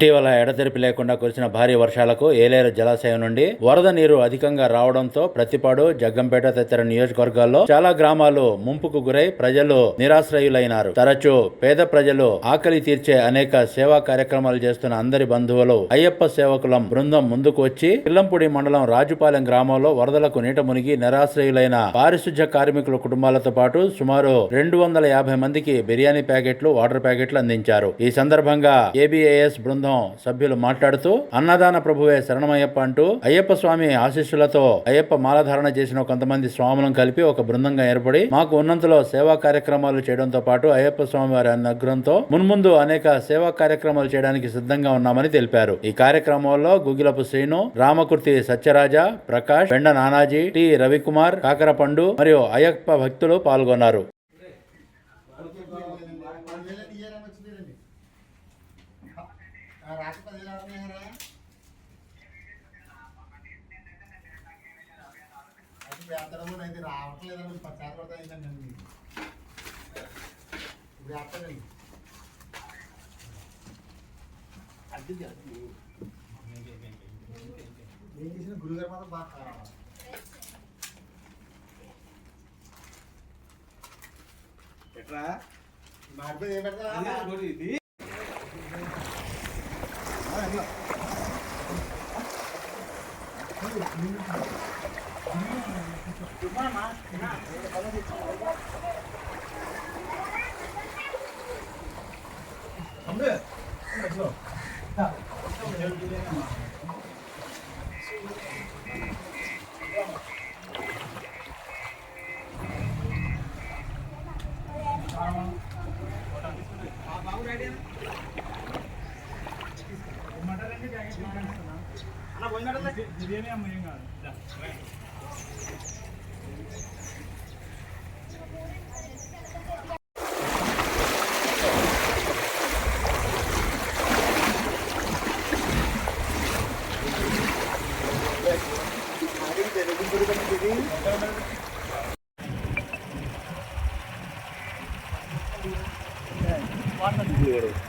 ఇటీవల ఎడతెరిపి లేకుండా కురిసిన భారీ వర్షాలకు ఏలేరు జలాశయం నుండి వరద నీరు అధికంగా రావడంతో ప్రతిపాడు జగ్గంపేట తదితర నియోజకవర్గాల్లో చాలా గ్రామాలు ముంపుకు గురై ప్రజలు నిరాశ్రయులైనారు. తరచూ పేద ప్రజలు ఆకలి తీర్చే అనేక సేవా కార్యక్రమాలు చేస్తున్న అందరి బంధువులు అయ్యప్ప సేవకులం బృందం ముందుకు వచ్చి పిల్లంపూడి మండలం రాజుపాలెం గ్రామంలో వరదలకు నీట మునిగి నిరాశ్రయులైన పారిశుధ్య కార్మికుల కుటుంబాలతో పాటు సుమారు రెండు వందల యాభై మందికి బిర్యానీ ప్యాకెట్లు వాటర్ ప్యాకెట్లు అందించారు. ఈ సందర్భంగా ఏబిఏఎస్ బృందం సభ్యులు మాట్లాడుతూ అన్నదాన ప్రభువే శరణమయ్యప్ప అంటూ అయ్యప్ప స్వామి ఆశీస్సులతో అయ్యప్ప మాలధారణ చేసిన కొంతమంది స్వాములను కలిపి ఒక బృందంగా ఏర్పడి మాకు ఉన్నంతలో సేవా కార్యక్రమాలు చేయడంతో పాటు అయ్యప్ప స్వామి వారి అనుగ్రహంతో మున్ముందు అనేక సేవా కార్యక్రమాలు చేయడానికి సిద్ధంగా ఉన్నామని తెలిపారు. ఈ కార్యక్రమంలో గుగిలపు శ్రీను రామకుర్తి సత్యరాజ ప్రకాష్ వెండ నానాజీ టి రవికుమార్ కాకరపండు మరియు అయ్యప్ప భక్తులు పాల్గొన్నారు. పదివేలు అవుతున్నాయరా అది వేత్తడము అయితే రావట్లేదండి పచ్చారు పడతా అయిందండి ఇప్పుడు వేస్తాడండి. ఏం చేసిన గురుగారు మాత్రం బాగా ఎట్రా? మాడిపోయి ఏం పెడతా అదే ఒకటి ఇది. రా మరా రా రా వెళ్ళండి ఒకసారి